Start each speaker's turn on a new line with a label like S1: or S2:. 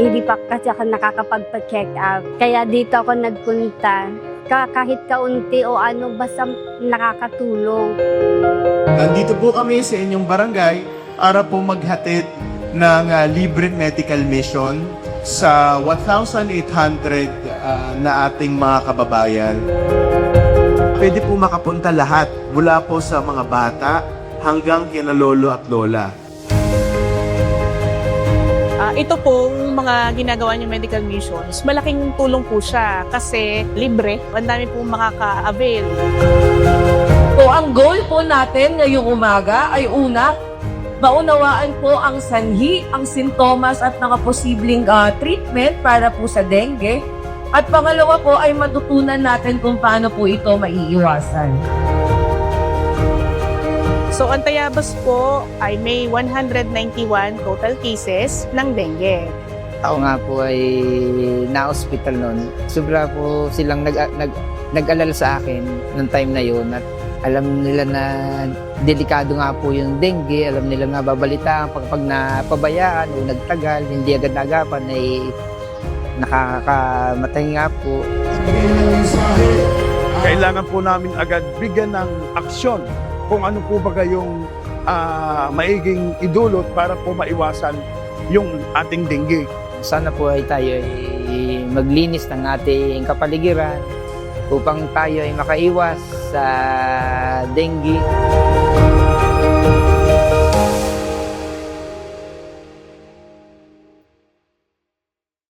S1: hindi pa kasi ako nakakapagpa-check up. Kaya dito ako nagpunta. Ka- kahit kaunti o ano, basta nakakatulong.
S2: Nandito po kami sa inyong barangay para po maghatid ng ah, libre medical mission sa 1,800 ah, na ating mga kababayan. Pwede po makapunta lahat mula po sa mga bata hanggang kina at lola.
S3: Ito pong mga ginagawa niyo medical missions, malaking tulong po siya kasi libre, ang dami po makaka-avail.
S4: So ang goal po natin ngayong umaga ay una, maunawaan po ang sanhi, ang sintomas at mga posibleng ah, treatment para po sa dengue. At pangalawa po ay matutunan natin kung paano po ito maiiwasan.
S3: So ang Tayabas po ay may 191 total cases ng dengue.
S5: Ako nga po ay na-hospital noon. Sobra po silang nag, nag, nag-alala sa akin ng time na yun at alam nila na delikado nga po yung dengue, alam nila nga babalitaan pag, pag napabayaan o nagtagal, hindi agad nagapan ay nakakamatay nga po.
S6: kailangan po namin agad bigyan ng aksyon kung ano po ba yung ah, maiging idulot para po maiwasan yung ating dengue.
S5: Sana po ay tayo ay maglinis ng ating kapaligiran upang tayo ay makaiwas sa dengue.